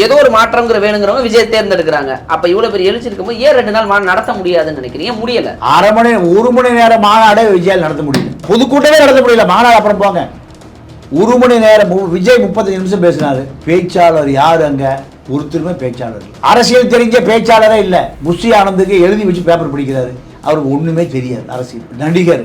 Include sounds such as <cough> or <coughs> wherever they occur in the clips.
ஏதோ ஒரு மாற்றங்கிற வேணுங்கிறவங்க விஜய் தேர்ந்தெடுக்கிறாங்க. அப்ப இவ்வளவு பெரிய எழுச்சி இருக்கும்போது ஏன் ரெண்டு நாள் மாநாடு நடத்த முடியாதுன்னு நினைக்கிறீங்க? முடியல? அரை மணி ஒரு மணி நேரம் மாநாடே விஜயால் நடத்த முடியல. பொதுக்கூட்டமே நடத்த முடியல மாநாடு அப்புறம் போங்க. ஒரு மணி நேரம் மு- விஜய் முப்பத்தஞ்சு நிமிஷம் பேசினாரு. பேச்சாளர் யார் அங்க? ஒருத்தருமே பேச்சாளர் அரசியல் தெரிஞ்ச பேச்சாளரே இல்ல. புஷி ஆனந்துக்கு எழுதி வச்சு பேப்பர் படிக்கிறாரு. அவருக்கு ஒண்ணுமே தெரியாது அரசியல். நடிகர்.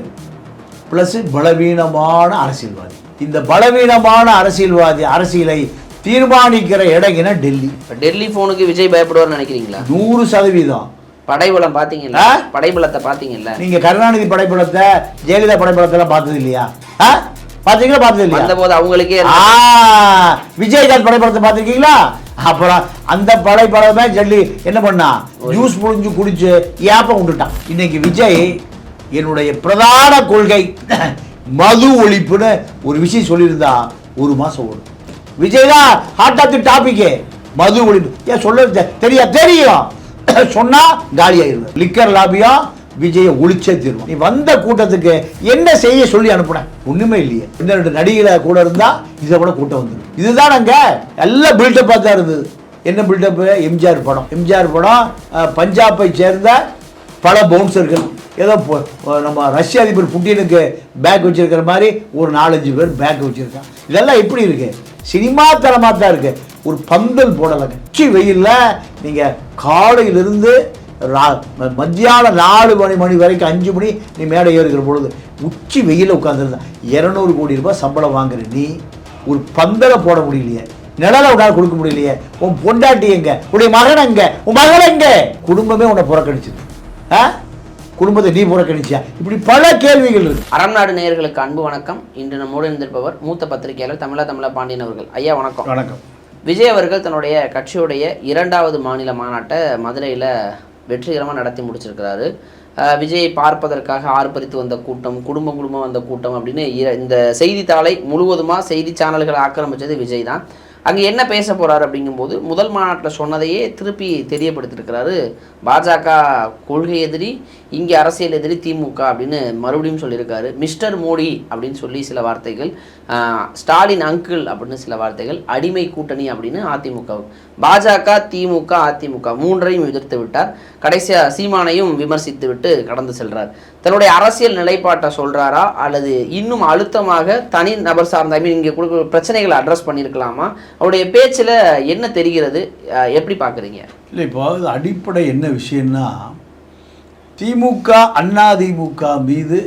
பிளஸ் பலவீனமான அரசியல்வாதி. இந்த பலவீனமான அரசியல்வாதி அரசியலை தீர்மானிக்கிற இடங்கின டெல்லி. டெல்லி போனுக்கு விஜய் பயப்படுவார்னு நினைக்கிறீங்களா? நூறு சதவீதம். படைபலம் பாத்தீங்கல்ல? ஆ? படைபலத்தை பாத்தீங்கல்ல? நீங்க கருணாநிதி படைப்படத்தை ஜெயலலிதா படைப்படத்தை எல்லாம் பார்த்தது இல்லையா ஆ? பாத்தீங்களா பார்த்தது இல்லையா வந்த போது அவங்களுக்கே ஆ, விஜயகாந்த் படைப்படத்தை பார்த்திருக்கீங்களா? அப்புறம் அந்த படைப்படமே ஜல்லி என்ன பண்ணா? ஜூஸ் புழிஞ்சு குடிச்சு ஏப்பம் விட்டுட்டான் இன்னைக்கு விஜய் என்னுடைய பிரதான கொள்கை மது ஒழிப்புன்னு ஒரு விஷயம் சொல்லியிருந்தா ஒரு மாசம் ஓடும். விஜய் தான் ஹாட் ஆஃப் தி டாபிக்கே மது ஒழிப்பு. ஏன் சொல்ல தெரியா? தெரியும். <coughs> சொன்னால் காலி ஆயிடுது லிக்கர் லாபியா விஜயை ஒழிச்சே தீர்வோம். நீ வந்த கூட்டத்துக்கு என்ன செய்ய சொல்லி அனுப்புனேன் ஒண்ணுமே இல்லையே. இந்த ரெண்டு நடிகளை கூட இருந்தா இதை கூட கூட்டம் வந்துடும் இதுதான் அங்க எல்லாம் பில்டப்பாக தான் இருந்தது. என்ன பில்டப் எம்ஜிஆர் படம். எம்ஜிஆர் படம் பஞ்சாப்பை பஞ்சாபை சேர்ந்த பல பவுன்சர்கள் ஏதோ நம்ம ரஷ்ய அதிபர் புட்டினுக்கு பேக் வச்சிருக்கிற மாதிரி ஒரு நாலஞ்சு பேர் பேக் வச்சிருக்கான் இதெல்லாம் எப்படி இருக்கு? சினிமா தரமாக தான் இருக்கு. ஒரு பந்தல் போடலைங்க உச்சி வெயில்ல நீங்கள் காலையிலிருந்து ரா- மத்தியானம் நாலு மணி மணி வரைக்கும் அஞ்சு மணி நீ மேடை ஏறுகிற பொழுது உச்சி வெயில உட்காந்துருந்தா இரநூறு கோடி ரூபாய் சம்பளம் வாங்குற நீ ஒரு பந்தலை போட முடியலையே. நிழலை உடால் கொடுக்க முடியலையே. உன் பொண்டாட்டி எங்க? உடைய மகன் எங்க? உன் மகன் எங்க? குடும்பமே உன்னை புறக்கணிச்சது ஆ? குடும்பத்தை நீ புறக்கணிச்சியா இப்படி பல கேள்விகள் இருக்கு. அறம் நாடு நேயர்களுக்கு அன்பு வணக்கம். இன்று நம்மோடு இருந்திருப்பவர் மூத்த பத்திரிகையாளர் தமிழா தமிழா பாண்டியன் அவர்கள். ஐயா வணக்கம். வணக்கம். விஜய் அவர்கள் தன்னுடைய கட்சியுடைய இரண்டாவது மாநில மாநாட்டை மதுரையில் வெற்றிகரமாக நடத்தி முடிச்சிருக்கிறாரு. விஜயை பார்ப்பதற்காக ஆர்ப்பரித்து வந்த கூட்டம் குடும்பம் குடும்பம் வந்த கூட்டம் அப்படின்னு இந்த செய்தித்தாளை முழுவதுமாக செய்தி சேனல்களை ஆக்கிரமிச்சது விஜய் தான். அங்கே என்ன பேச போறாரு அப்படிங்கும்போது முதல் மாநாட்டில் சொன்னதையே திருப்பி தெரியப்படுத்தியிருக்கிறாரு. பாஜக கொள்கை எதிரி இங்கே அரசியல் எதிரி திமுக அப்படின்னு மறுபடியும் சொல்லியிருக்காரு. மிஸ்டர் மோடி அப்படின்னு சொல்லி சில வார்த்தைகள் ஸ்டாலின் அங்கிள் அப்படின்னு சில வார்த்தைகள் அடிமை கூட்டணி அப்படின்னு அதிமுக பாஜக திமுக அதிமுக மூன்றையும் எதிர்த்து விட்டார். கடைசியாக சீமானையும் விமர்சித்து விட்டு கடந்து செல்றார். தன்னுடைய அரசியல் நிலைப்பாட்டை சொல்கிறாரா அல்லது இன்னும் அழுத்தமாக தனி நபர் சார்ந்த ஐ மீன் இங்கே கொடுக்குற பிரச்சனைகளை அட்ரஸ் பண்ணியிருக்கலாமா? அவருடைய பேச்சில் என்ன தெரிகிறது? எப்படி பார்க்குறீங்க? இல்லை இப்போ அடிப்படை என்ன விஷயம்னா திமுக அண்ணா திமுக மீது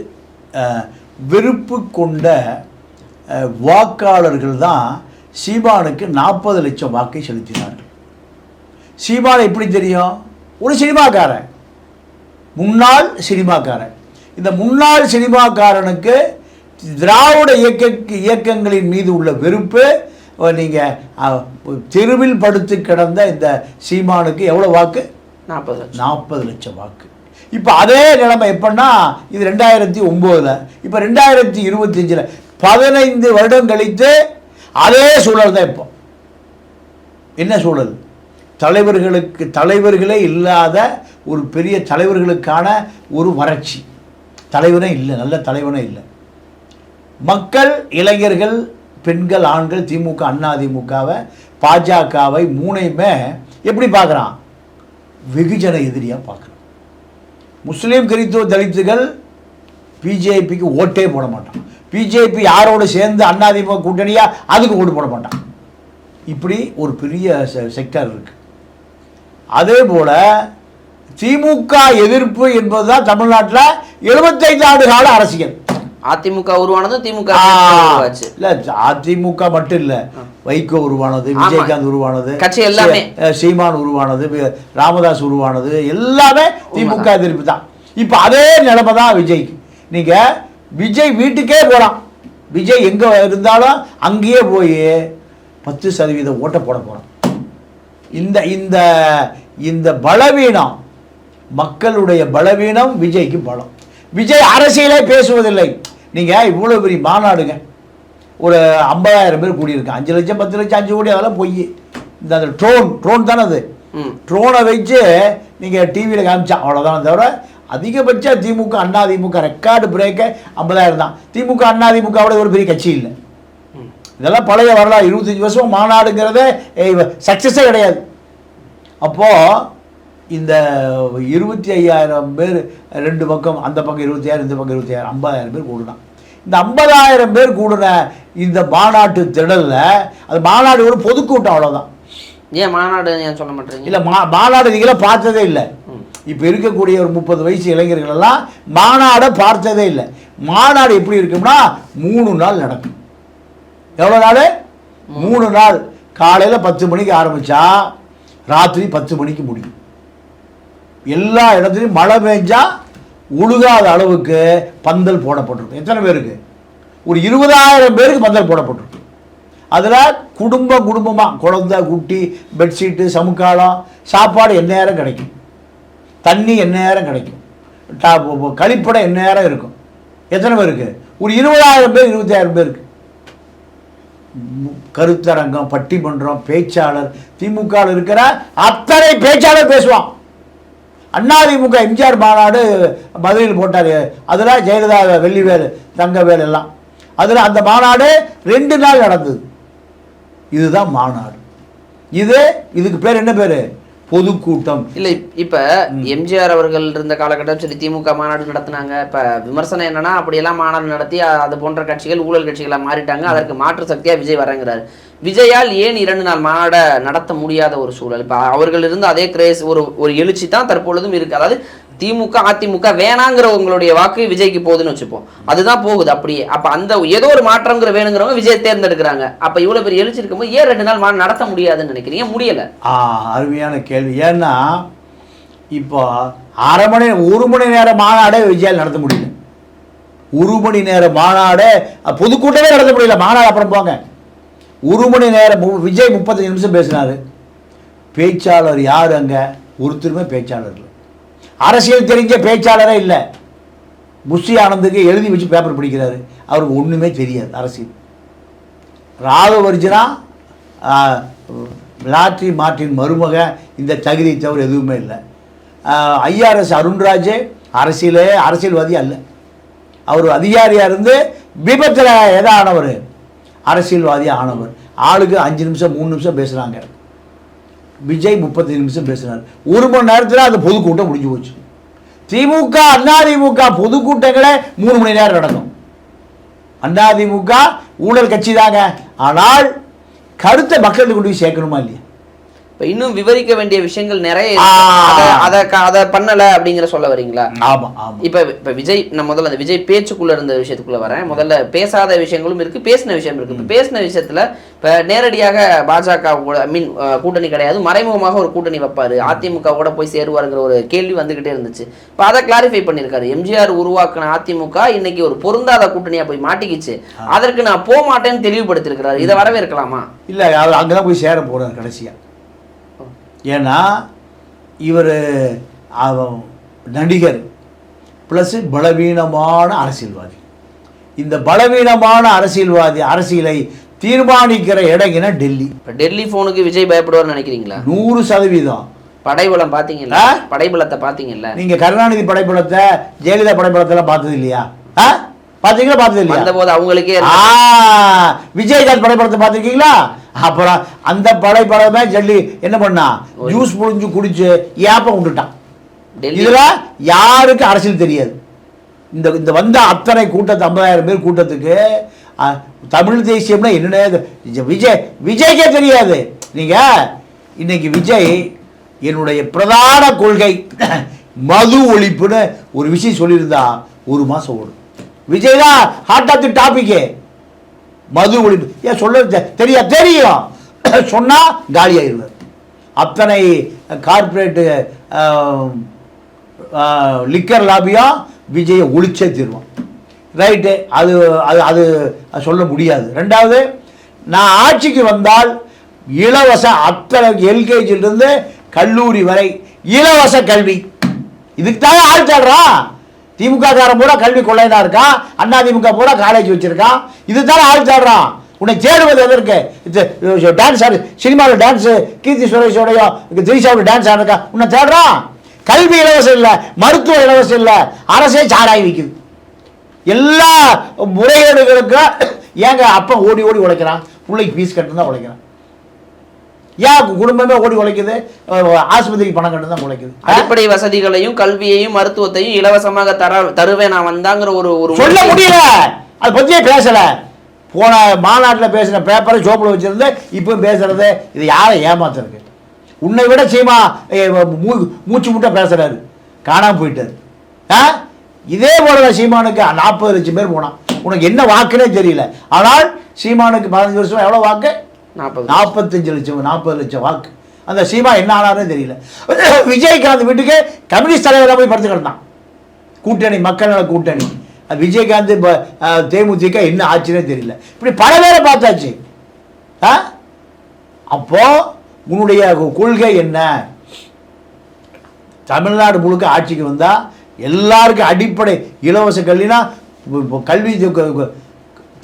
வெறுப்பு கொண்ட வாக்காளர்கள் தான் சீமானுக்கு நாற்பது லட்சம் வாக்கை செலுத்தினார்கள். சீமான் எப்படி தெரியும்? ஒரு சினிமாக்காரன். முன்னாள் சினிமாக்காரன். இந்த முன்னாள் சினிமாக்காரனுக்கு திராவிட இயக்க இயக்கங்களின் மீது உள்ள வெறுப்பு நீங்கள் தெருவில் படுத்து கிடந்த இந்த சீமானுக்கு எவ்வளோ வாக்கு? நாற்பது நாற்பது லட்சம் வாக்கு. இப்போ அதே நிலைமை எப்படின்னா இது ரெண்டாயிரத்தி ஒம்போதில் இப்போ ரெண்டாயிரத்தி இருபத்தஞ்சில். பதினைந்து வருடம் கழித்து அதே சூழல் தான் இப்போ. என்ன சூழல்? தலைவர்களுக்கு தலைவர்களே இல்லாத ஒரு பெரிய தலைவர்களுக்கான ஒரு வறட்சி. தலைவனே இல்லை நல்ல தலைவனே இல்லை. மக்கள் இளைஞர்கள் பெண்கள் ஆண்கள் திமுக அண்ணா திமுகவை பாஜகவை மூணையுமே எப்படி பார்க்குறான்? வெகுஜன எதிரியாக பார்க்குறான். முஸ்லீம் கிறித்துவ தலித்துகள் பிஜேபிக்கு ஓட்டே போட மாட்டான் பிஜேபி யாரோடு சேர்ந்து அண்ணாதிமுக கூட்டணியா? அதுக்கு ஓட்டு போட மாட்டான் இப்படி ஒரு பெரிய செக்டர் இருக்கு. அதே போல திமுக எதிர்ப்பு என்பதுதான் தமிழ்நாட்டில் எழுபத்தைந்து ஆண்டு கால அரசியல். அதிமுக உருவானதும் திமுக இல்ல அதிமுக மட்டும் இல்ல. வைகோ உருவானது. விஜயகாந்த் உருவானது கட்சி எல்லாமே. சீமான் உருவானது ராமதாஸ் உருவானது எல்லாமே திமுக எதிர்ப்பு தான். இப்ப அதே நிலைமை தான் விஜய்க்கு நீங்க விஜய் வீட்டுக்கே போலாம். விஜய் எங்க இருந்தாலும் அங்கேயே போய் பத்து சதவீத ஓட்டை போட போறான். இந்த இந்த இந்த பலவீனம் மக்களுடைய பலவீனம் விஜய்க்கு பலம். விஜய் அரசியலே பேசுவதில்லை. நீங்க இவ்வளவு பெரிய மாநாடுங்க? ஒரு ஐம்பதாயிரம் பேர் கூடியிருக்கு. அஞ்சு லட்சம் பத்து லட்சம் அஞ்சு கோடி அதெல்லாம் பொய். இந்த அந்த ட்ரோன் ட்ரோன் தானே அது. ட்ரோனை வச்சு நீங்கள் டிவியில் காமிச்சா அவ்வளோதான் தவிர அதிகபட்ச திமுக அண்ணா திமுக ரெக்கார்டு பிரேக்கே ஐம்பதாயிரம் தான். திமுக அண்ணா திமுகவோட ஒரு பெரிய கட்சி இல்லை. இதெல்லாம் பழைய வரலாறு. இருபத்தஞ்சி வருஷம் மாநாடுங்கிறதே சக்ஸஸே கிடையாது. அப்போது இந்த இருபத்தி ஐயாயிரம் பேர் ரெண்டு பக்கம் அந்த பக்கம் இருபத்தி இந்த பக்கம் இருபத்தி ஆயிரம் ஐம்பதாயிரம் பேர் கூடுனான் இந்த ஐம்பதாயிரம் பேர் கூடுன இந்த மாநாட்டு திடலில் அது மாநாடு ஒரு பொதுக்கூட்டம் அவ்வளோதான் ஏன் மாநாடு ஏன் சொல்ல மாட்டேறீங்க இல்லை மா மாநாடு நீங்களாம் பார்த்ததே இல்லை. இப்போ இருக்கக்கூடிய ஒரு முப்பது வயசு இளைஞர்கள் எல்லாம் மாநாடை பார்த்ததே இல்லை. மாநாடு எப்படி இருக்கும்னா மூணு நாள் நடக்கும். எவ்வளோ நாள்? மூணு. நாள். காலையில் பத்து மணிக்கு ஆரம்பித்தா ராத்திரி பத்து மணிக்கு முடியும். எல்லா இடத்துலையும் மழை பெஞ்சா உழுகாத அளவுக்கு பந்தல் போடப்பட்டிருக்கும். எத்தனை பேருக்கு? ஒரு இருபதாயிரம் பேருக்கு பந்தல் போடப்பட்டிருக்கும். அதில் குடும்பம் குடும்பமாக குழந்தை குட்டி பெட்ஷீட்டு சமுக்காலம் சாப்பாடு எந்நேரம் கிடைக்கும். தண்ணி எந்நேரம் கிடைக்கும். டா- ப- கழிப்படம் எந்நேரம் இருக்கும். எத்தனை பேருக்கு? ஒரு இருபதாயிரம் பேர் இருபத்தாயிரம் பேருக்கு. கருத்தரங்கம் பட்டிமன்றம் பேச்சாளர் திமுக இருக்கிற அத்தனை பேச்சாளர் பேசுவான். அதிமுக எம்ஜிஆர் மாநாடு மதுரையில் போட்டார். அதில் ஜெயலலிதா வெள்ளிவேலு தங்கவேல் எல்லாம். அதில் அந்த மாநாடு ரெண்டு நாள் நடந்தது. இதுதான் மாநாடு. இது இதுக்கு பேர் என்ன பேர்? பொதுக்கூட்டம். இல்ல இப்- இப்ப எம்ஜிஆர் அவர்கள் இருந்த காலகட்டம் சரி திமுக மாநாடு நடத்துனாங்க. இப்ப விமர்சனம் என்னன்னா அப்படியெல்லாம் மாநாடு நடத்தி அது போன்ற கட்சிகள் ஊழல் கட்சிகளா மாறிட்டாங்க. அதற்கு மாற்று சக்தியா விஜய் வரங்கிறாரு. விஜயால் ஏன் இரண்டு நாள் மாநாட நடத்த முடியாத ஒரு சூழல்? இப்போ அவர்கள் இருந்து அதே கிரேஸ் ஒரு ஒரு எழுச்சி தான் தற்பொழுதும் இருக்கு. அதாவது திமுக அதிமுக வேணாங்கிற உங்களுடைய வாக்கு விஜய்க்கு போகுதுன்னு வச்சுப்போம். அதுதான் போகுது அப்படியே. அப்ப அந்த ஏதோ ஒரு மாற்றங்கிற வேணுங்கிறவங்க விஜய் தேர்ந்தெடுக்கிறாங்க. அப்ப இவ்வளவு பெரிய எழுச்சி இருக்கும்போது ஏன் ரெண்டு நாள் மாநாடு நடத்த முடியாதுன்னு நினைக்கிறீங்க? முடியல? ஆ அருமையான கேள்வி. ஏன்னா இப்போ அரை மணி ஒரு மணி நேரம் மாநாடே விஜயால் நடத்த முடியல. ஒரு மணி நேரம் மாநாடே பொதுக்கூட்டமே நடத்த முடியல. மாநாடு அப்புறம் போங்க. ஒரு மணி நேரம் விஜய் முப்பத்தஞ்சு நிமிஷம் பேசினார். பேச்சாளர் யார் அங்கே? ஒருத்தருமே பேச்சாளர் இல்லை அரசியல் தெரிஞ்ச பேச்சாளரே இல்லை. முஸ்லி ஆனந்துக்கு எழுதி வச்சு பேப்பர் பிடிக்கிறாரு. அவருக்கு ஒன்றுமே தெரியாது அரசியல். ராகவர்ஜனா லாட்ரி மாற்றின் மருமக இந்த தகுதி தவிர எதுவுமே இல்லை. ஐஆர்எஸ் அருண்ராஜ் அரசியலே அரசியல்வாதி அல்ல. அவர் அதிகாரியாக இருந்து விபத்தில் எதானவர் அரசியல்வாதி ஆனவர் ஆளுக்கு அஞ்சு நிமிஷம் மூணு நிமிஷம் பேசுகிறாங்க விஜய் முப்பத்தஞ்சு நிமிஷம் பேசுகிறார் ஒரு மணி நேரத்தில் அந்த பொதுக்கூட்டம் முடிஞ்சு போச்சு. திமுக அதிமுக பொதுக்கூட்டங்களே மூணு மணி நேரம் நடக்கும். அதிமுக ஊழல் கட்சி தாங்க. ஆனால் கருத்தை மக்களுக்கு கொண்டு போய் சேர்க்கணுமா இல்லையா? இன்னும் விவரிக்க வேண்டிய விஷயங்கள் நிறைய. அத- அத பண்ணல அப்படிங்கிற சொல்ல வரீங்களா? ஆமாம் ஆமாம் இப்ப இப்ப விஜய் நான் முதல்ல அந்த விஜய் பேச்சுக்குள்ள இருந்த விஷயத்துக்குள்ள வரேன். முதல்ல பேசாத விஷயங்களும் இருக்கு பேசின விஷயம் இருக்கு. இப்ப பேசின விஷயத்துல இப்ப நேரடியாக பாஜக கூட ஐ மீன் கூட்டணி கிடையாது. மறைமுகமாக ஒரு கூட்டணி வைப்பாரு. அதிமுக கூட போய் சேருவாருங்கிற ஒரு கேள்வி வந்துகிட்டே இருந்துச்சு. இப்ப அதை கிளாரிஃபை பண்ணிருக்காரு எம்ஜிஆர் உருவாக்குன அதிமுக இன்னைக்கு ஒரு பொருந்தாத கூட்டணியா போய் மாட்டிக்கிச்சு. அதற்கு நான் போக மாட்டேன்னு தெளிவுபடுத்திருக்கிறாரு இதை வரவேற்கலாமா? இல்லை அவர் அங்கே தான் போய் சேர போகிறார் கடைசியாக ஏன்னா இவர் நடிகர் ப்ளஸ் பலவீனமான அரசியல்வாதி. இந்த பலவீனமான அரசியல்வாதி அரசியலை தீர்மானிக்கிற இடங்கினா டெல்லி. இப்ப டெல்லி போனுக்கு விஜய் பயப்படுவார்னு நினைக்கிறீங்களா? நூறு சதவீதம். படைபலம் பாத்தீங்கல்ல? ஆ? படைபலத்தை பாத்தீங்கல்ல? நீங்க கருணாநிதி படைப்படத்தை ஜெயலலிதா படைப்படத்தெல்லாம் பார்த்தது இல்லையா ஆ? பார்த்தீங்களா பார்த்தது இல்லையா வந்தபோது அவங்களுக்கே ஆ விஜயகாந்த் படைப்படத்தை பார்த்துருக்கீங்களா? அப்புறம் அந்த படைப்படமே ஜல்லி என்ன பண்ணா? ஜூஸ் புழிஞ்சு குடிச்சு ஏப்பம் விட்டுட்டான் இதுல யாருக்கு அரசியல் தெரியாது. இந்த இந்த வந்த அத்தனை கூட்டத்து ஐம்பதாயிரம் பேர் கூட்டத்துக்கு தமிழ் தேசியம்னா என்னன்னே விஜய் விஜய்க்கே தெரியாது. நீங்க இன்னைக்கு விஜய் என்னுடைய பிரதான கொள்கை மது ஒழிப்புன்னு ஒரு விஷயம் சொல்லியிருந்தா ஒரு மாசம் ஓடும். விஜய் தான் ஹார்ட் ஆஃப் தி டாபிக்கே மது ஒழிப்பு ஏன் சொல்ல தெரிய தெரியா தெரியும். <coughs> சொன்னால் காலி ஆயிடுவார். அத்தனை கார்ப்பரேட்டு லிக்கர் லாபியாக விஜயை ஒழிச்சே தீர்வான். ரைட்டு அது அது அது சொல்ல முடியாது. ரெண்டாவது நான் ஆட்சிக்கு வந்தால் இலவச அத்தனை எல்கேஜிலிருந்து கல்லூரி வரை இலவச கல்வி. இதுக்கு தான் ஆள் தேடுறான். திமுக காரன் பூரா கல்வி தான் இருக்கான் அண்ணா திமுக பூரா காலேஜ் வச்சிருக்கான் இதுதான் ஆள் தேடுறான் உன்னை தேடுவது எது இது டான்ஸ் ஆடு சினிமாவில் டான்ஸு கீர்த்தி சுரேஷோடையோ திரிஷாவோட டான்ஸ் ஆடுறக்கா உன்னை தேடுறான் கல்வி இலவசம் இல்லை மருத்துவ இலவசம் இல்லை அரசே சாராய் விற்குது எல்லா முறைகேடுகளுக்கும் ஏங்க அப்போ ஓடி ஓடி உழைக்கிறான். பிள்ளைக்கு ஃபீஸ் கட்டணும் தான் உழைக்கிறான். ஏன் குடும்பமே ஓடி உழைக்குது? ஆஸ்பத்திரிக்கு பணம் கட்டணும் தான் உழைக்குது. அடிப்படை வசதிகளையும் கல்வியையும் மருத்துவத்தையும் இலவசமாக தர தருவேன் நான் வந்தாங்கிற ஒரு ஒரு சொல்ல முடியல. அதை பற்றியே பேசல. போன மாநாட்டில் பேசின பேப்பரை சோப்பில் வச்சிருந்து இப்போ பேசுறது. இது யாரை ஏமாத்துறது? உன்னை விட சீமா மூ மூச்சு முட்டை பேசுறாரு. காணாம போயிட்டாரு. ஆ? இதே போல சீமானுக்கு நாற்பது லட்சம் பேர் போனான். உனக்கு என்ன வாக்குனே தெரியல. ஆனால் சீமானுக்கு பதினஞ்சு வருஷம் எவ்வளோ வாக்கு? நாற்பது நாற்பத்தஞ்சு லட்சம் நாற்பது லட்சம் வாக்கு. அந்த சீமா என்ன ஆனாருன்னு தெரியல. விஜயகாந்த் வீட்டுக்கு கம்யூனிஸ்ட் தலைவராக போய் படுத்து கிடந்தான். கூட்டணி மக்கள் நல கூட்டணி விஜயகாந்த் தேமுதிக என்ன ஆச்சுன்னே தெரியல. இப்படி பல பேரை பார்த்தாச்சு. ஆ? அப்போ உன்னுடைய கொள்கை என்ன? தமிழ்நாடு முழுக்க ஆட்சிக்கு வந்தா எல்லாருக்கும் அடிப்படை இலவச கல்வினா கல்வி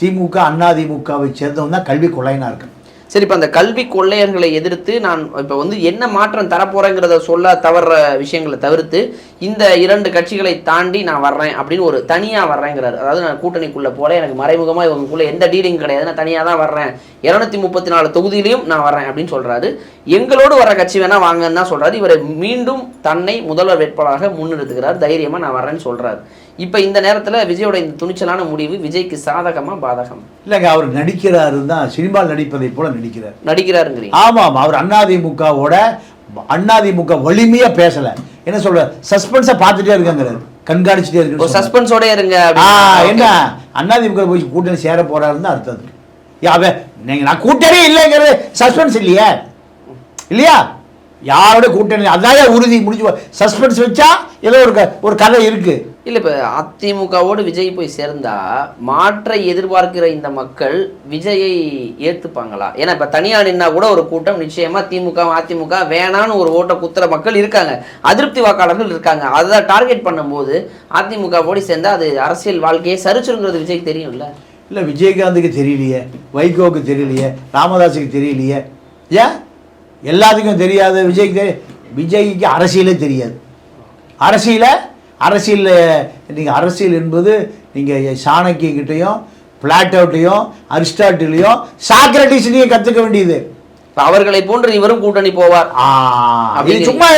திமுக அண்ணா திமுகவை சேர்ந்தவன் தான் கல்வி கொலைனா இருக்கு சரி இப்போ அந்த கல்வி கொள்ளையர்களை எதிர்த்து நான் இப்போ வந்து என்ன மாற்றம் தரப்போறேங்கிறத சொல்ல தவற விஷயங்களை தவிர்த்து இந்த இரண்டு கட்சிகளை தாண்டி நான் வர்றேன் அப்படின்னு ஒரு தனியாக வர்றேங்கிறாரு. அதாவது நான் கூட்டணிக்குள்ளே போல எனக்கு மறைமுகமாக இவங்களுக்குள்ளே எந்த டீலிங் கிடையாது நான் தனியாக தான் வர்றேன். இரநூத்தி முப்பத்தி நாலு தொகுதியிலையும் நான் வர்றேன் அப்படின்னு சொல்கிறாரு எங்களோடு வர கட்சி வேணால் வாங்கன்னு தான் சொல்கிறாரு இவரை மீண்டும் தன்னை முதல்வர் வேட்பாளராக முன்னிறுத்துகிறார் தைரியமாக நான் வர்றேன்னு சொல்கிறார் இப்போ இந்த நேரத்துல விஜயோட இந்த துணிச்சலான முடிவு விஜய்க்கு சாதகமா பாதகம்? இல்லைங்க அவர் நடிக்கிறாரு தான் சினிமாவில் நடிப்பதை போல நடிக்கிறார். நடிக்கிறாருங்கிறீங்க. ஆமாம் அவர் அதிமுகவோட அதிமுக வலிமையா பேசல. என்ன சொல்ற சஸ்பென்ஸை பார்த்துட்டே இருக்காங்கிறாரு. கண்காணிச்சுட்டே இருக்கு சஸ்பென்ஸோட இருங்க. என்ன? அதிமுக போய் கூட்டணி சேர போறாருன்னு அர்த்தம். யாவே நீங்க நான் கூட்டணி இல்லைங்கிறது சஸ்பென்ஸ் இல்லையா. இல்லையா? யாரோட கூட்டணி? அதான் உறுதி முடிஞ்சு சஸ்பென்ஸ் வச்சா ஏதோ ஒரு ஒரு கதை இருக்கு. இல்லை இப்போ அதிமுகவோடு விஜய் போய் சேர்ந்தா மாற்றை எதிர்பார்க்கிற இந்த மக்கள் விஜயை ஏற்றுப்பாங்களா ஏன்னா இப்போ தனியா நின்னா கூட ஒரு கூட்டம் நிச்சயமாக திமுக அதிமுக வேணான்னு ஒரு ஓட்டை குத்துற மக்கள் இருக்காங்க. அதிருப்தி வாக்காளர்கள் இருக்காங்க. அதை டார்கெட் பண்ணும்போது அதிமுக போடி சேர்ந்தா அது அரசியல் வாழ்க்கையை சரிச்சிருங்கிறது விஜய்க்கு தெரியும்ல? இல்லை விஜயகாந்துக்கு தெரியலையே வைகோவுக்கு தெரியலையே ராமதாஸுக்கு தெரியலையே. ஏன்? எல்லாத்துக்கும் தெரியாது விஜய்க்கு விஜய்க்கு அரசியலே தெரியாது. அரசியல அரசியல் நீங்கள் அரசியல் என்பது நீங்கள் சாணக்கியங்கிட்டையும் பிளாட்டோட்டையும் அரிஸ்டாட்டிலையும் சாக்ரட்டிஸ்லையும் கற்றுக்க வேண்டியது. அவர்களை போன்று இவரும் கூட்டணி போவார். இது அப்படிங்கிறீங்க. சும்மா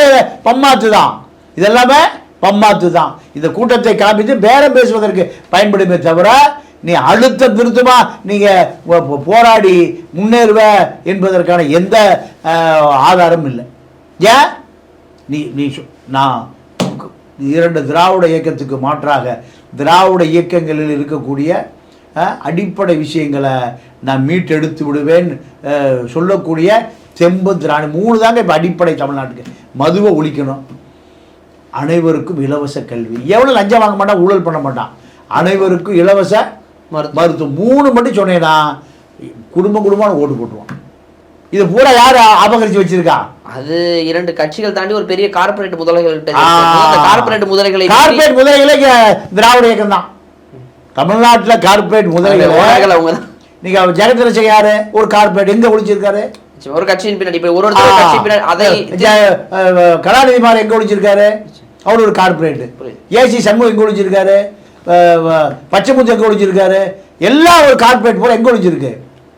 பம்மாத்து தான். இதெல்லாமே பம்மாத்து தான். இந்த கூட்டத்தை காமித்து பேரம் பேசுவதற்கு பயன்படுமே தவிர நீ அழுத்த திருத்தமா நீங்க போ- போ- போராடி முன்னேறுவ என்பதற்கான எந்த ஆதாரமும் இல்லை. ஏன்? நீ நீ சொ- நான் இரண்டு திராவிட இயக்கத்துக்கு மாற்றாக திராவிட இயக்கங்களில் இருக்கக்கூடிய அடிப்படை விஷயங்களை நான் மீட்டெடுத்து விடுவேன் சொல்லக்கூடிய தெம்பு திராணி மூணு தாங்க இப்போ அடிப்படை தமிழ்நாட்டுக்கு. மதுவை ஒழிக்கணும். அனைவருக்கும் இலவச கல்வி. எவ்வளோ லஞ்சம் வாங்க மாட்டான் ஊழல் பண்ண மாட்டான். அனைவருக்கும் இலவச மருத்துவம். மருத்துவம். மூணு மட்டும் சொன்னேன்னா குடும்பம் குடும்பம் ஓட்டு போட்டுருவான். இது பூரா யார் அபகரித்து வச்சிருக்கா? அது இரண்டு கட்சிகள் தாண்டி ஒரு பெரிய இருக்கு. அந்த கார்ப்பரேட் முதலைகளை கார்பரேட் முதலைகளே திராவிட இயக்கம் தான் தமிழ்நாட்டில் கார்பரேட் முதலைகள். அவங்க. நீங்க ஜெகதரசன் யாரு? ஒரு கார்பரேட் எங்க ஒழிச்சிருக்காரு ஒரு கட்சியின் பின்னாடி ஒரு ஒருத்தர் கட்சி பின்னாடி அதை கலாநிதி மாறன் எங்க ஒழிச்சிருக்காரு அவர் ஒரு கார்பரேட். ஏசி சண்முகம் எங்க ஒழிச்சிருக்காரு அஹ், பச்சைமுத்து எங்க ஒழிச்சிருக்காரு எல்லாம் ஒரு கார்பரேட் போல எங்க ஒழிச்சிருக்கு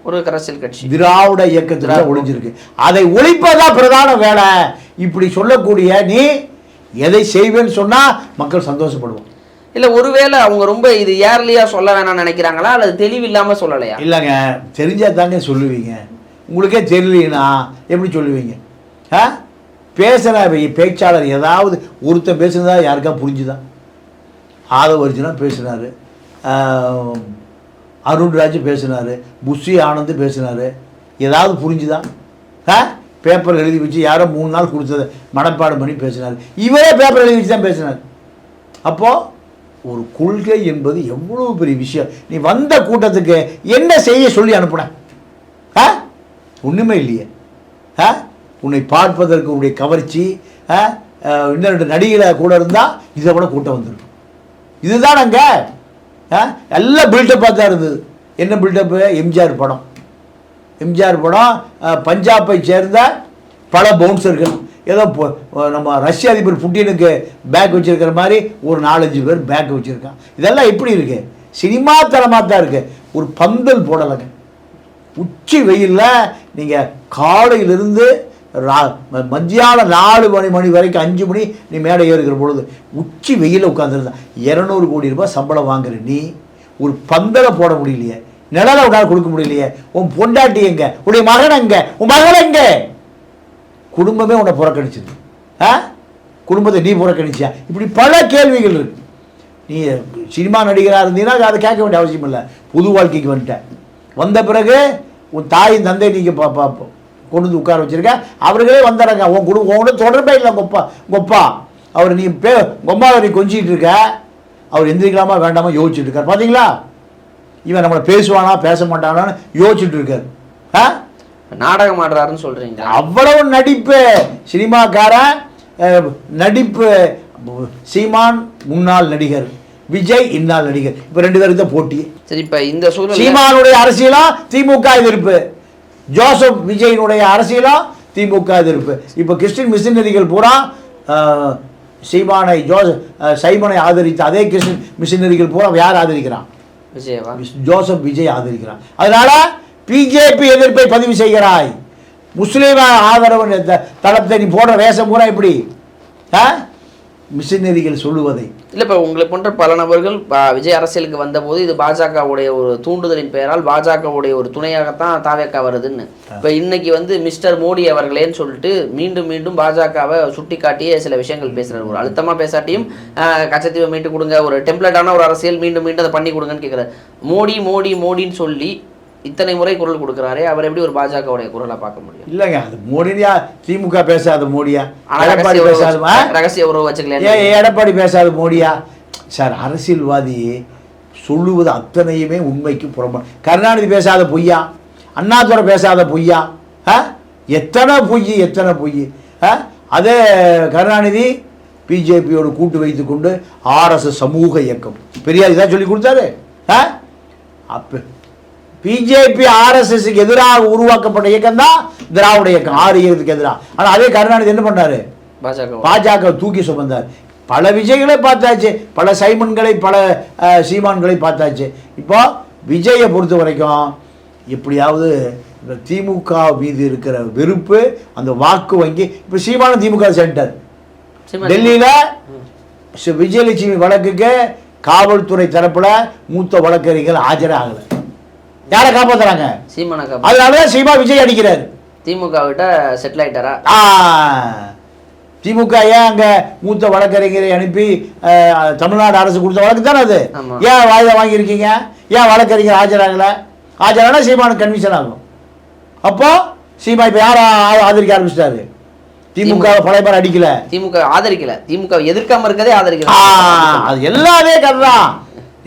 ஒரு அரசியல் கட்சி. திராவிட இயக்கத்துல ஒளிஞ்சிருக்கு. அதை ஒழிப்பதா பிரதான வேலை. இப்படி சொல்லக்கூடிய நீ எதை செய்வேன்னு சொன்னா மக்கள் சந்தோஷப்படுவோம் இல்ல ஒருவேளை அவங்க ரொம்ப இது ஏர்லியா சொல்ல வேணாம்னு நினைக்கிறாங்களா? அல்லது தெளிவு இல்லாம சொல்லலையா? இல்லைங்க தெரிஞ்சா தாங்க சொல்லுவீங்க. உங்களுக்கே தெரியலனா எப்படி சொல்லுவீங்க? ஆ? பேசுகிற பேச்சாளர் ஏதாவது ஒருத்தன் பேசுனதா யாருக்கா புரிஞ்சுதா? ஆதவ அர்ஜுனா பேசினார் அருண்ராஜ் பேசினார் புஷி ஆனந்த் பேசினார். ஏதாவது புரிஞ்சுதா? ஆ? பேப்பர் எழுதி வச்சு யாரோ மூணு நாள் கொடுத்தது மனப்பாடம் பண்ணி பேசினார். இவரே பேப்பர் எழுதி வச்சு தான் பேசினார். அப்போது ஒரு கொள்கை என்பது எவ்வளோ பெரிய விஷயம். நீ வந்த கூட்டத்துக்கு என்ன செய்ய சொல்லி அனுப்புன? ஆ? ஒன்றுமே இல்லையே. ஆ? உன்னை பார்ப்பதற்கு உன்னுடைய கவர்ச்சி ஆ? இன்னும் ரெண்டு நடிகளை கூட இருந்தால் இதை விட கூட்டம் வந்துடும் இதுதான் அங்கே எல்லாம் பில்டப்பாக தான் இருந்தது. என்ன பில்டப்பு எம்ஜிஆர் படம். எம்ஜிஆர் படம் பஞ்சாப்பை பஞ்சாபை சேர்ந்த பல பவுன்சர்கள் ஏதோ நம்ம ரஷ்ய அதிபர் புட்டினுக்கு பேக் வச்சுருக்கிற மாதிரி ஒரு நாலஞ்சு பேர் பேக் வச்சுருக்கான் இதெல்லாம் எப்படி இருக்குது சினிமா தரமாக தான் இருக்குது ஒரு பந்தல் போடலைங்க. உச்சி வெயில்ல நீங்கள் காலையிலிருந்து மத்தியானம் நாலு மணி மணி வரைக்கும் அஞ்சு மணி நீ மேடை ஏறுகிற பொழுது உச்சி வெயில உட்காந்துருந்தான் இரநூறு கோடி ரூபாய் சம்பளம் வாங்குற நீ ஒரு பந்தலை போட முடியலையே. நிழலை உன்னால் கொடுக்க முடியலையே. உன் பொண்டாட்டி எங்க? உன்னுடைய மகன் எங்க? உன் மகள் எங்க? குடும்பமே உன்னை புறக்கணிச்சது. ஆ? குடும்பத்தை நீ புறக்கணிச்சியா? இப்படி பல கேள்விகள் இருக்கு. நீ சினிமா நடிகராக இருந்தீங்கன்னா அதை கேட்க வேண்டிய அவசியம் இல்லை. புது வாழ்க்கைக்கு வந்துட்ட. வந்த பிறகு உன் தாயின் தந்தை நீங்கள் பா கொண்டு வந்து உட்கார வச்சிருக்க. அவர்களே வந்துடுறாங்க உன் குடும்பம் உங்களோட தொடர்பே இல்லை கொப்பா கொப்பா. அவர் நீ பே கொம்மாவை நீ கொஞ்சிட்டு இருக்க. அவர் எந்திரிக்கலாமா வேண்டாமா யோசிச்சுட்டு இருக்கார். பார்த்தீங்களா இவன் நம்மளை பேசுவானா பேச மாட்டானான்னு யோசிச்சுட்டு இருக்காரு. ஆ? நாடகம் ஆடுறாருன்னு சொல்றீங்க அவ்வளவு நடிப்பு. சினிமாக்காரன் நடிப்பு. சீமான் முன்னாள் நடிகர் விஜய் இந்நாள் நடிகர். இப்போ ரெண்டு பேருக்கு தான் போட்டி. சரி இப்ப இந்த சூழ்நிலை சீமானுடைய அரசியலா திமுக எதிர்ப்பு. ஜோசப் விஜயினுடைய அரசியலா? திமுக எதிர்ப்பு. இப்போ கிறிஸ்டின் மிஷினரிகள் பூரா சீமானை அஹ், சைமனை ஆதரித்த அதே கிறிஸ்டின் மிஷினரிகள் பூரா யார் ஆதரிக்கிறான்? ஜோசப் விஜய் ஆதரிக்கிறான். அதனால பிஜேபி எதிர்ப்பை பதிவு செய்கிறாய். முஸ்லீம் ஆதரவு தளத்தை நீ போடுற வேஷம் பூரா இப்படி ஆ? மிஷினரிகள் சொல்லுவதை. இல்ல இப்ப உங்களை போன்ற பல நபர்கள் விஜய் அரசியலுக்கு வந்தபோது இது பாஜகவுடைய ஒரு தூண்டுதலின் பெயரால் பாஜகவுடைய ஒரு துணையாகத்தான் தாவேக்கா வருதுன்னு. இப்ப இன்னைக்கு வந்து மிஸ்டர் மோடி அவர்களேன்னு சொல்லிட்டு மீண்டும் மீண்டும் பாஜகவை சுட்டி காட்டியே சில விஷயங்கள் பேசுறாரு. ஒரு அழுத்தமா பேசாட்டியும் கச்சத்தீவை மீட்டு கொடுங்க ஒரு டெம்ப்ளேட்டான ஒரு அரசியல் மீண்டும் மீண்டும் அதை பண்ணி கொடுங்கன்னு கேட்குறாரு மோடி மோடி மோடின்னு சொல்லி இத்தனை முறை குரல் கொடுக்குறாரே அவர் எப்படி ஒரு பாஜகவுடைய குரலா பார்க்க முடியும்? இல்லைங்க அது மோடியா திமுக பேசாத மோடியா? எடப்பாடி பேசாத ரகசிய உறவு வச்சுக்கலையா எடப்பாடி பேசாத மோடியா? சார் அரசியல்வாதி சொல்லுவது அத்தனையுமே உண்மைக்கு புறம்ப. கருணாநிதி பேசாத பொய்யா? அண்ணாதுரை பேசாத பொய்யா? எத்தனை பொய் எத்தனை பொய்? அதே கருணாநிதி பிஜேபியோடு கூட்டு வைத்துக்கொண்டு ஆர்எஸ்எஸ் சமூக இயக்கம். பெரியார் இதான் சொல்லி கொடுத்தாரு. அப்போ பிஜேபி ஆர்எஸ்எஸ்க்கு எதிராக உருவாக்கப்பட்ட இயக்கம் தான் திராவிட இயக்கம். ஆறு இயக்கத்துக்கு எதிராக ஆனால் அதே கருணாநிதி என்ன பண்ணாரு? பாஜக. பாஜக தூக்கி சுமந்தார். பல விஜய்களை பார்த்தாச்சு. பல சைமன்களை பல சீமான்களை பார்த்தாச்சு. இப்போ விஜயை பொறுத்த வரைக்கும் எப்படியாவது இந்த திமுக மீது இருக்கிற வெறுப்பு அந்த வாக்கு வங்கி இப்போ சீமான திமுக சென்டர் டெல்லியில் விஜயலட்சுமி வழக்குக்கு காவல்துறை தரப்புல மூத்த வழக்கறிஞர்கள் ஆஜராகலை. யாரை காப்பாத்துறாங்க? சீமானக்கா அதனால சீமா விஜய் அடிக்கிறார். திமுக விட்ட செட்டில் ஆயிட்டாரா திமுக ஏன் அங்க மூத்த வழக்கறிஞரை அனுப்பி தமிழ்நாடு அரசு கொடுத்த வழக்கு தானே அது. ஏன் வாய்தா வாங்கியிருக்கீங்க? ஏன் வழக்கறிஞர் ஆஜராகல? ஆஜரானா சீமானுக்கு கன்விஷன் ஆகும். அப்போ சீமா இப்ப யார ஆதரிக்க ஆரம்பிச்சிட்டாரு? திமுக பழைய பேர் அடிக்கல. திமுக ஆதரிக்கல. திமுக எதிர்க்காம இருக்கதே ஆதரிக்கல. அது எல்லாமே கருதான்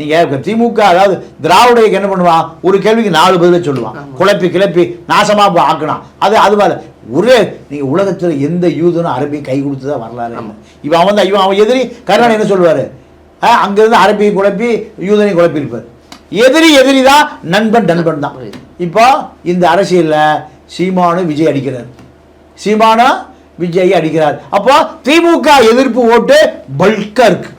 நீங்க இப்ப திமுக அதாவது திராவிட இயக்கம் என்ன பண்ணுவான் ஒரு கேள்விக்கு நாலு பதில சொல்லுவான் குழப்பி கிளப்பி நாசமா போ- ஆக்கணும் அது அது மேல ஒரே நீங்க உலகத்துல எந்த யூதனும் அரபி கை கொடுத்ததா வரலாறு இல்லை. இவன் அவன் தான் இவன் அவன் எதிரி. கருணாநிதி என்ன சொல்லுவாரு? அங்கிருந்து அரபியை குழப்பி யூதனை குழப்பி இருப்பார் எதிரி எதிரி தான் நண்பன் நண்பன் தான். இப்போ இந்த அரசியல்ல சீமானு விஜய் அடிக்கிறார். சீமானு விஜய் அடிக்கிறார். அப்போ திமுக எதிர்ப்பு ஓட்டு பல்கா இருக்கு.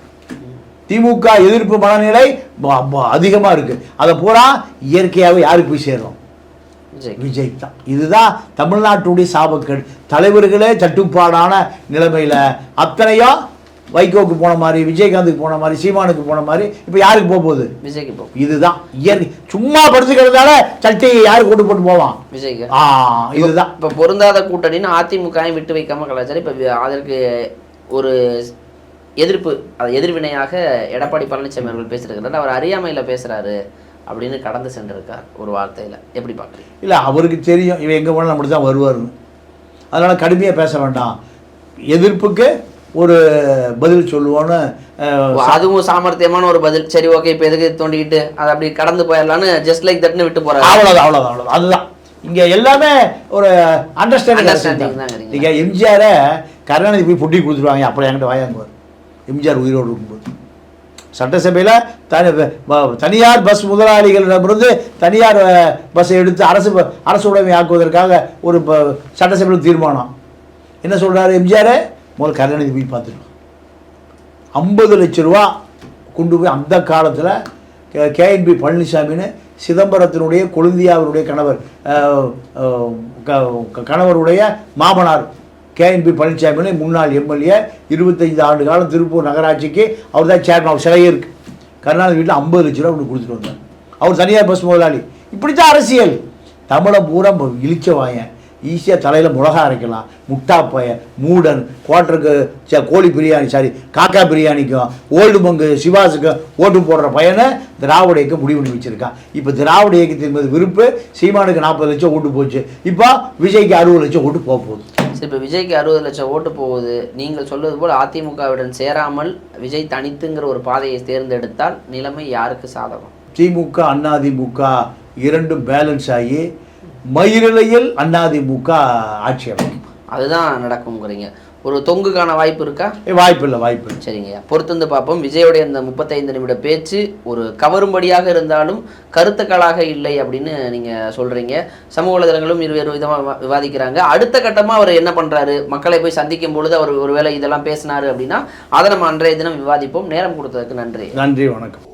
திமுக எதிர்ப்பு மனநிலை ப- ப- அதிகமா இருக்கு. அதை பூரா இயற்கையாகவே யாருக்கு போய் சேரும்? விஜய் தான். இதுதான் தமிழ்நாட்டுடைய சாபக்கேடு. தலைவர்களே தட்டுப்பாடான நிலைமையில அத்தனையும் வைகோக்கு போன மாதிரி விஜயகாந்துக்கு போன மாதிரி சீமானுக்கு போன மாதிரி இப்போ யாருக்கு போக போகுது? விஜய்க்கு போ. இதுதான். இயற்கை. சும்மா படுத்துக்கிறதால சட்டையை யாரு கொண்டு போட்டு போவான்? விஜய்க்கு. ஆ இதுதான். இப்ப பொருந்தாத கூட்டணின்னு அதிமுகவையும் விட்டு வைக்காம கலாச்சாரம். இப்ப அதற்கு ஒரு எதிர்ப்பு அது எதிர்வினையாக எடப்பாடி பழனிசாமி அவர்கள் பேசியிருக்கிறார். அவர் அறியாமையில பேசுறாரு அப்படின்னு கடந்து சென்றிருக்கார் ஒரு வார்த்தையில. எப்படி பாக்குறீங்க இல்லை அவருக்கு தெரியும். இவன் எங்கே போனாலும் அப்படி தான் வருவாருன்னு. அதனால் கடுமையாக பேச வேண்டாம். எதிர்ப்புக்கு ஒரு பதில் சொல்லுவோன்னு அதுவும் சாமர்த்தியமான ஒரு பதில். சரி ஓகே இப்ப எதுக்கு தோண்டிக்கிட்டு அதை அப்படி கடந்து போயிடலான்னு ஜஸ்ட் லைக் தட்னு விட்டு போறாரு. அவ்வளோதான் அவ்வளோதான் அவ்வளோதான் அதுதான். இங்கே எல்லாமே ஒரு அண்டர்ஸ்டாண்டிங். இங்கே எம்ஜிஆரை கருணாநிதி போய் புட்டி கொடுத்துருவாங்க. அப்புறம் என்கிட்ட வாயாங்குவார் எம்ஜிஆர் உயிரோடு இருக்கும்போது. சட்டசபையில் தனி தனியார் பஸ் முதலாளிகளிடமிருந்து தனியார் பஸ்ஸை எடுத்து அரசு அரசு உடைமை ஆக்குவதற்காக ஒரு ப- சட்டசபையில் தீர்மானம். என்ன சொல்கிறார் எம்ஜிஆர்? முதல்ல கருணாநிதி போய் பார்த்துருக்கோம் ஐம்பது லட்ச ரூபா கொண்டு போய் அந்த காலத்தில் கேஎன்பி பழனிசாமின்னு சிதம்பரத்தினுடைய கொழுந்தியாவினுடைய கணவர் க- க- கணவருடைய மாமனார் கேஎன்பி பழனிசாமி முன்னாள் எம்எல்ஏ இருபத்தைந்து ஆண்டு காலம் திருப்பூர் நகராட்சிக்கு அவர் தான் சேர்மன் அவர் சிலையே இருக்குது கருணாநிதி வீட்டில் ஐம்பது லட்ச ரூபா ஒன்று கொடுத்துட்டு வந்தார். அவர் தனியார் பஸ் முதலாளி. இப்படி தான் அரசியல். தமிழை பூரா இழிச்ச வாயன் ஈஸியாக தலையில் மிளகா அரைக்கலாம். முட்டாப்பய மூடன் குவாட்டருக்கு ச- கோழி பிரியாணி சாரி காக்கா பிரியாணிக்கும் ஓல்டு மங்கு சிவாஸுக்கும் ஓட்டு போடுற பையனை திராவிட இயக்கம் முடிவு பண்ணி வச்சுருக்கான் இப்போ திராவிட இயக்கத்தின் மீது விருப்பு சீமானுக்கு நாற்பது லட்சம் ஓட்டு போச்சு. இப்போ விஜய்க்கு அறுபது லட்சம் ஓட்டு போக போகுது. இப்போ விஜய்க்கு அறுபது லட்சம் ஓட்டு போகுது. நீங்கள் சொல்வது போல் அதிமுகவுடன் சேராமல் விஜய் தனித்துங்கிற ஒரு பாதையை தேர்ந்தெடுத்தால் நிலைமை யாருக்கு சாதகம்? திமுக அதிமுக இரண்டும் பேலன்ஸ் ஆகி மயிரிழையில் அதிமுக ஆட்சி அமைக்கும். அதுதான் நடக்கும்ங்கிறீங்க. ஒரு தொங்குக்கான வாய்ப்பு இருக்கா? வாய்ப்பு இல்லை வாய்ப்பு சரிங்க. பொறுத்திருந்து பார்ப்போம். விஜயோடைய இந்த முப்பத்தைந்து நிமிட பேச்சு ஒரு கவரும்படியாக இருந்தாலும் கருத்துக்களாக இல்லை அப்படின்னு நீங்கள் சொல்கிறீங்க சமூக வலைதளங்களும் இருவேறு விதமாக விவாதிக்கிறாங்க. அடுத்த கட்டமாக அவர் என்ன பண்ணுறாரு மக்களை போய் சந்திக்கும் பொழுது அவர் ஒருவேளை இதெல்லாம் பேசினாரு அப்படின்னா அதை நம்ம அன்றைய தினம் விவாதிப்போம். நேரம் கொடுத்ததுக்கு நன்றி. நன்றி வணக்கம்.